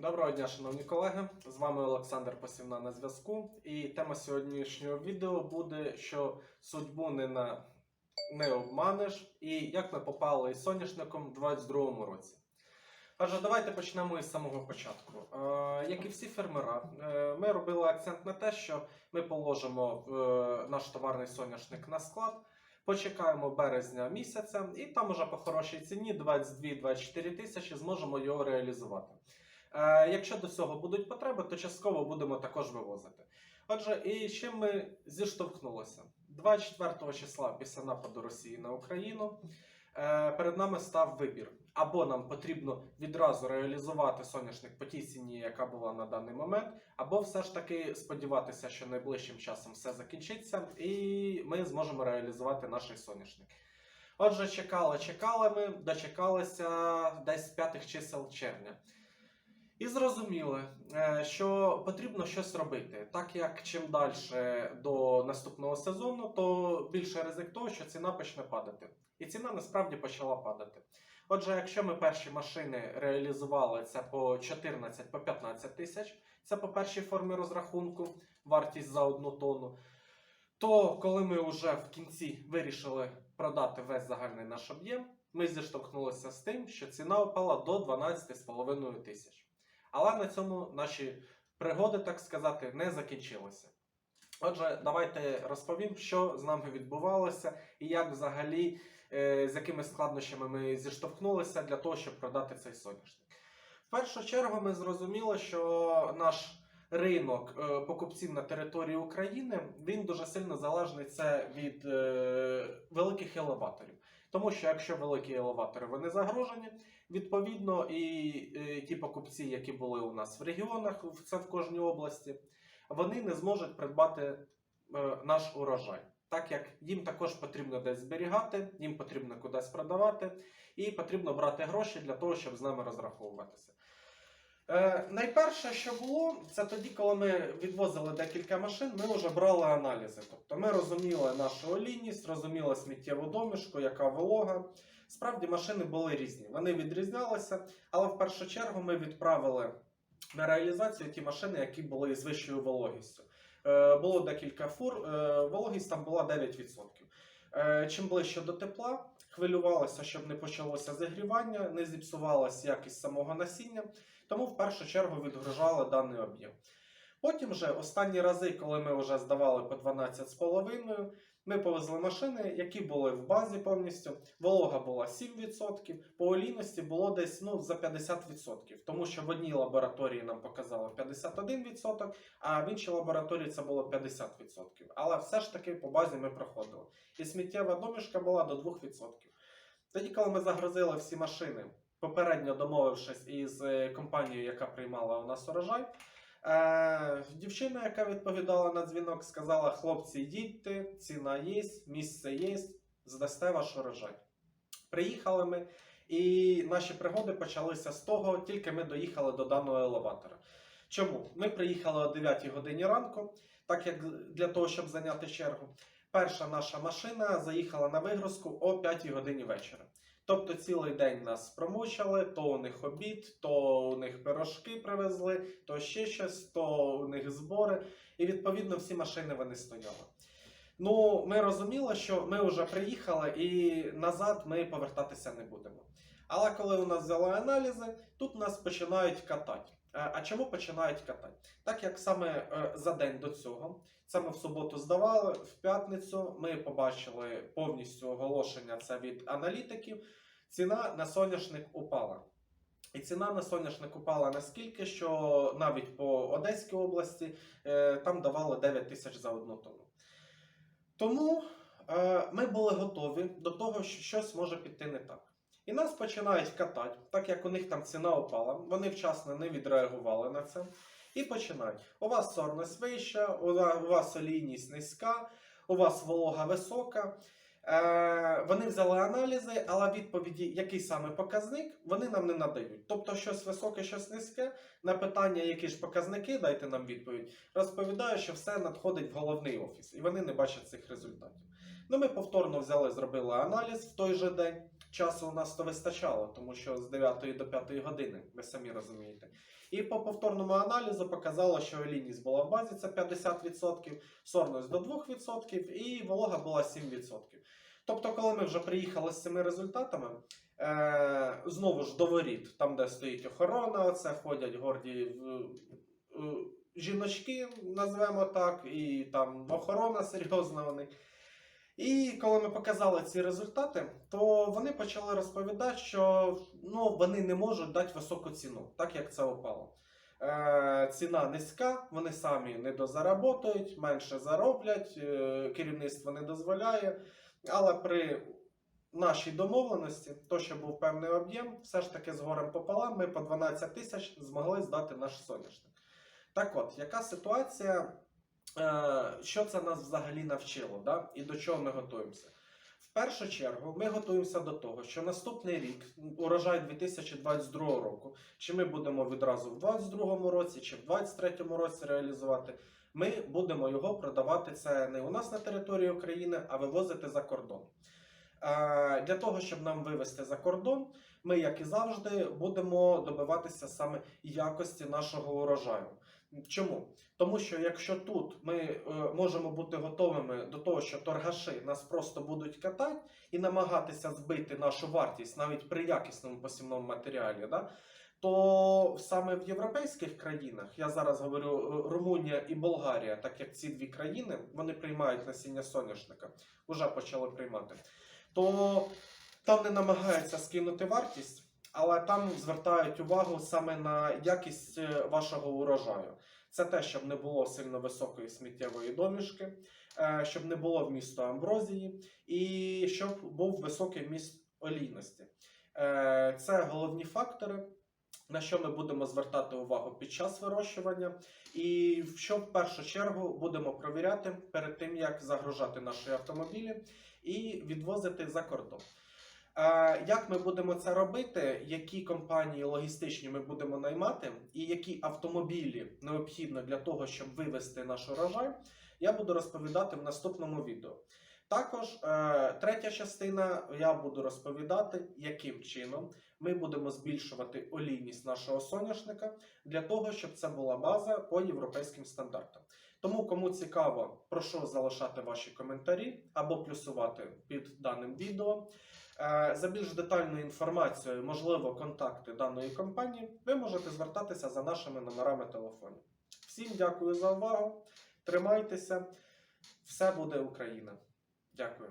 Доброго дня, шановні колеги. З вами Олександр Посівна на зв'язку. І тема сьогоднішнього відео буде, що судьбу не, на... не обманеш, і як ми попали із соняшником у 2022 році. Отже, давайте почнемо із самого початку. Е, як і всі фермера, е, ми робили акцент на те, що ми положимо е, наш товарний соняшник на склад, почекаємо березня місяця, і там уже по хорошій ціні 22-24 тисячі зможемо його реалізувати. Е, Якщо до цього будуть потреби, то частково будемо також вивозити. Отже, і чим ми зіштовхнулися? 24 числа після нападу Росії на Україну е, перед нами став вибір. Або нам потрібно відразу реалізувати соняшник по тій ціні, яка була на даний момент, або все ж таки сподіватися, що найближчим часом все закінчиться, і ми зможемо реалізувати наш соняшник. Отже, чекали, чекали ми, дочекалися десь п'ятих чисел червня. І зрозуміли, е, що потрібно щось робити, так як чим далі до наступного сезону, то більше ризик того, що ціна почне падати. І ціна насправді почала падати. Отже, якщо ми перші машини реалізували це по 14 по 15 тисяч, це по першій формі розрахунку, вартість за одну тонну. То коли ми вже в кінці вирішили продати весь загальний наш об'єм, ми зіштовхнулися з тим, що ціна впала до 12,5 тисяч. Але на цьому наші пригоди, так сказати, не закінчилися. Отже, давайте розповім, що з нами відбувалося і як взагалі, е, з якими складнощами ми зіштовхнулися для того, щоб продати цей соняшник. В першу чергу ми зрозуміли, що наш ринок е, покупців на території України він дуже сильно залежний це від е, великих елеваторів. Тому що якщо великі елеватори вони загрожені, відповідно і е, ті покупці, які були у нас в регіонах, це в кожній області, вони не зможуть придбати е, наш урожай. Так як їм також потрібно десь зберігати, їм потрібно кудись продавати, і потрібно брати гроші для того, щоб з нами розраховуватися. Е, найперше, що було, це тоді, коли ми відвозили декілька машин, ми вже брали аналізи. Тобто ми розуміли нашу олійність, розуміли сміттєву домішку, яка волога. Справді машини були різні. Вони відрізнялися, але в першу чергу ми відправили на реалізацію ті машини, які були з вищою вологістю. Е, було декілька фур, е, вологість там була 9%. Е, чим ближче до тепла, хвилювалося, щоб не почалося загрівання, не зіпсувалася якість самого насіння, тому в першу чергу відгружали даний об'єм. Потім вже останні рази, коли ми вже здавали по 12,5, ми повезли машини, які були в базі повністю. Волога була 7%, по олійності було десь ну, за 50%, тому що в одній лабораторії нам показали 51%, а в іншій лабораторії це було 50%. Але все ж таки по базі ми проходили. І сміттєва домішка була до 2%. Тоді, коли ми загрузили всі машини, попередньо домовившись із е, компанією, яка приймала у нас урожай, Е, дівчина, яка відповідала на дзвінок, сказала: хлопці, їдьте, ціна є, місце є, здасте ваш урожай. Приїхали ми, і наші пригоди почалися з того, тільки ми доїхали до даного елеватора. Чому? Ми приїхали о 9 годині ранку, так як для того, щоб зайняти чергу. Перша наша машина заїхала на вигрузку о 5 годині вечора. Тобто цілий день нас промучили, то у них обід, то у них пирожки привезли, то ще щось, то у них збори. І відповідно всі машини вони стояли. Ну, ми розуміли, що ми вже приїхали і назад ми повертатися не будемо. Але коли у нас взяли аналізи, тут нас починають катати. Е, А чому починають катати? Так як саме е, за день до цього, це в суботу здавали, в п'ятницю ми побачили повністю оголошення це від аналітиків. Ціна на соняшник упала. І ціна на соняшник упала наскільки, що навіть по Одеській області е, там давали 9 тисяч за одну тонну. Тому ми були готові до того, що щось може піти не так. Нас починають катати, так як у них там ціна упала, вони вчасно не відреагували на це. І починають. У вас сорність вища, у вас олійність низька, у вас волога висока. Е, вони взяли аналізи, але відповіді, який саме показник, вони нам не надають. Тобто, щось високе, щось низьке. На питання, які ж показники, дайте нам відповідь. Розповідаю, що все надходить в головний офіс, і вони не бачать цих результатів. Ну, ми повторно взяли, зробили аналіз в той же день. Часу у нас то вистачало, тому що з 9 до 5 години, ви самі розумієте. І по повторному аналізу показало, що олійність була в базі це 50%, сорність до 2% і волога була 7%. Тобто, коли ми вже приїхали з цими результатами, е, знову ж до воріт, там, де стоїть охорона, це ходять горді е, е, жіночки, назвемо так, і там охорона серйозна вони. І коли ми показали ці результати, то вони почали розповідати, що ну, вони не можуть дати високу ціну, так як це опало. Е, ціна низька, вони самі не дозаработають, менше зароблять, е, керівництво не дозволяє. Але при нашій домовленості, то, що був певний об'єм, все ж таки з горем пополам, ми по 12 тисяч змогли здати наш соняшник. Так от, яка ситуація, що це нас взагалі навчило, да? і до чого ми готуємося? В першу чергу ми готуємося до того, що наступний рік, урожай 2022 року, чи ми будемо відразу в 2022 році, чи в 2023 році реалізувати, ми будемо його продавати це не у нас на території України, а вивозити за кордон. Е, Для того, щоб нам вивезти за кордон, ми, як і завжди, будемо добиватися саме якості нашого урожаю. Чому? Тому що якщо тут ми е, можемо бути готовими до того, що торгаші нас просто будуть катати і намагатися збити нашу вартість навіть при якісному посівному матеріалі, да, то саме в європейських країнах, я зараз говорю е, Румунія і Болгарія, так як ці дві країни вони приймають насіння соняшника, вже почали приймати, то там не намагаються скинути вартість, але там звертають увагу саме на якість е, вашого урожаю. Це те, щоб не було сильно високої сміттєвої домішки, е, щоб не було вмісту амброзії і щоб був високий вміст олійності. Е, Це головні фактори, на що ми будемо звертати увагу під час вирощування, і що в першу чергу будемо провіряти перед тим, як загружати наші автомобілі і відвозити за кордон. Як ми будемо це робити? Які компанії логістичні ми будемо наймати, і які автомобілі необхідно для того, щоб вивезти наш урожай, я буду розповідати в наступному відео. Також е, третя частина я буду розповідати, яким чином ми будемо збільшувати олійність нашого соняшника для того, щоб це була база по європейським стандартам. Тому, кому цікаво, прошу залишати ваші коментарі або плюсувати під даним відео. Е, За більш детальною інформацією, можливо, контакти даної компанії, ви можете звертатися за нашими номерами телефонів. Всім дякую за увагу. Тримайтеся, все буде Україна. Дякую.